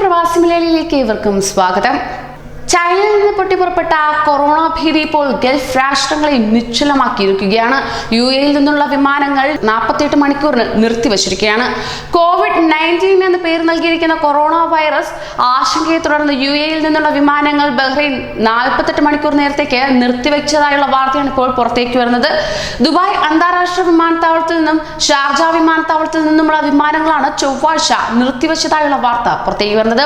പ്രവാസി മലയാളിയിലേക്ക് ഇവർക്കും സ്വാഗതം. ചൈനയിൽ നിന്ന് പൊട്ടിപ്പുറപ്പെട്ട കൊറോണ ഭീതി ഇപ്പോൾ ഗൾഫ് രാഷ്ട്രങ്ങളെ നിശ്ചലമാക്കിയിരിക്കുകയാണ്. യു എയിൽ നിന്നുള്ള വിമാനങ്ങൾ നാൽപ്പത്തിയെട്ട് മണിക്കൂറിന് നിർത്തിവച്ചിരിക്കുകയാണ്. കോവിഡ് നയന്റീൻ എന്ന് പേര് നൽകിയിരിക്കുന്ന കൊറോണ വൈറസ് ആശങ്കയെ തുടർന്ന് യു എയിൽ നിന്നുള്ള വിമാനങ്ങൾ ബഹ്റൈൻ നാൽപ്പത്തെട്ട് മണിക്കൂർ നേരത്തേക്ക് നിർത്തിവെച്ചതായുള്ള വാർത്തയാണ് ഇപ്പോൾ പുറത്തേക്ക് വരുന്നത്. ദുബായ് അന്താരാഷ്ട്ര വിമാനത്താവളത്തിൽ നിന്നും ഷാർജ വിമാനത്താവളത്തിൽ നിന്നുമുള്ള വിമാനങ്ങളാണ് ചൊവ്വാഴ്ച നിർത്തിവച്ചതായുള്ള വാർത്ത പുറത്തേക്ക് വരുന്നത്.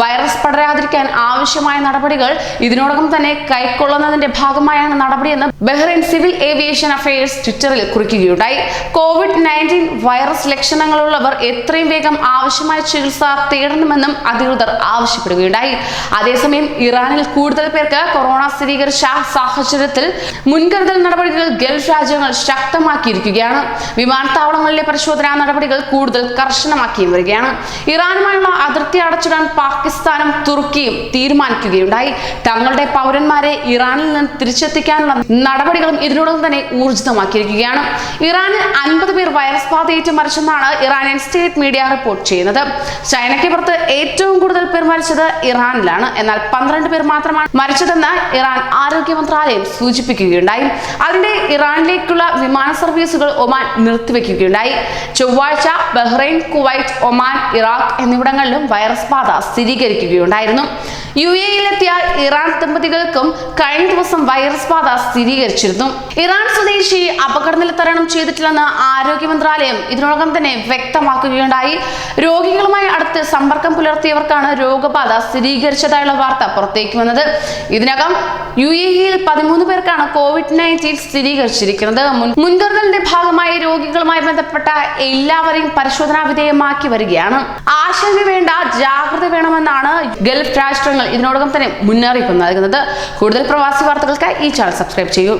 വൈറസ് പടരാതിരിക്കാൻ ആവശ്യമായ നടപടികൾ ഇതിനോടകം തന്നെ കൈക്കൊള്ളുന്നതിന്റെ ഭാഗമായാണ് നടപടിയെന്ന് ബഹ്റൈൻ സിവിൽ ഏവിയേഷൻ അഫയേഴ്സ് ട്വിറ്ററിൽ കുറിക്കുകയുണ്ടായി. കോവിഡ് നയന്റീൻ വൈറസ് ലക്ഷണങ്ങളുള്ളവർ എത്രയും വേഗം ആവശ്യമായ ചികിത്സ തേടണമെന്നും അധികൃതർ ആവശ്യപ്പെടുകയുണ്ടായി. അതേസമയം ഇറാനിൽ കൂടുതൽ പേർക്ക് കൊറോണ സ്ഥിരീകരിച്ച സാഹചര്യത്തിൽ മുൻകരുതൽ നടപടികൾ ഗൾഫ് രാജ്യങ്ങൾ ശക്തമാക്കിയിരിക്കുകയാണ്. വിമാനത്താവളങ്ങളിലെ പരിശോധനാ നടപടികൾ കൂടുതൽ കർശനമാക്കിയും വരികയാണ്. ഇറാനുമായുള്ള അതിർത്തി അടച്ചിടാൻ പാകിസ്ഥാനും തുർക്കിയും തീരുമാനിക്കുകയുണ്ടായി. തങ്ങളുടെ പൗരന്മാരെ ഇറാനിൽ നിന്ന് തിരിച്ചെത്തിക്കാനുള്ള നടപടികളും ഇതിനോടകം തന്നെ ഊർജിതമാക്കിയിരിക്കുകയാണ്. ഇറാനിൽ അൻപത് പേർ വൈറസ് ബാധയേറ്റ് മരിച്ചെന്നാണ് ഇറാനിയൻ സ്റ്റേറ്റ് മീഡിയ റിപ്പോർട്ട് ചെയ്യുന്നത്. ചൈനയ്ക്ക് പുറത്ത് ഏറ്റവും കൂടുതൽ പേർ മരിച്ചത് ഇറാനിലാണ്. എന്നാൽ പന്ത്രണ്ട് പേർ മാത്രമാണ് മരിച്ചതെന്ന് ഇറാൻ ആരോഗ്യ മന്ത്രാലയം സൂചിപ്പിക്കുകയുണ്ടായി. അതിന്റെ ഇറാനിലേക്കുള്ള വിമാന സർവീസുകൾ ഒമാൻ നിർത്തിവെക്കുകയുണ്ടായി. ചൊവ്വാഴ്ച ബഹ്റൈൻ കുവൈറ്റ് ഒമാൻ ഇറാഖ് എന്നിവിടങ്ങളിലും വൈറസ് ബാധ സ്ഥിരീകരിക്കുകയുണ്ടായിരുന്നു. യു എയിലെത്തിയ ഇറാൻ ദമ്പതികൾക്കും കഴിഞ്ഞ ദിവസം വൈറസ് ബാധ സ്ഥിരീകരിച്ചിരുന്നു. ഇറാൻ സ്വദേശി അപകടനില തരണം ചെയ്തിട്ടില്ലെന്ന് ആരോഗ്യ മന്ത്രാലയം ഇതിനോടകം തന്നെ വ്യക്തമാക്കുകയുണ്ടായി. രോഗികളുമായി അടുത്ത് സമ്പർക്കം പുലർത്തിയവർക്കാണ് രോഗബാധ സ്ഥിരീകരിച്ചതായുള്ള വാർത്ത പുറത്തേക്ക് വന്നത്. ഇതിനകം യു എ ഇയിൽ പതിമൂന്ന് പേർക്കാണ് കോവിഡ് നയന്റീൻ സ്ഥിരീകരിച്ചിരിക്കുന്നത്. മുൻ- മുൻകരുതലിന്റെ ഭാഗമായി രോഗികളുമായി ബന്ധപ്പെട്ട എല്ലാവരെയും പരിശോധനാ വിധേയമാക്കി വരികയാണ്. ആശങ്ക വേണ്ട ജാഗ്രത വേണമെന്നാണ് ഗൾഫ് രാഷ്ട്രങ്ങൾ ഇതിനോടകം തന്നെ മുന്നറിയിപ്പ് നൽകുന്നത്. കൂടുതൽ പ്രവാസി വാർത്തകൾക്കായി ഈ ചാനൽ സബ്സ്ക്രൈബ് ചെയ്യൂ.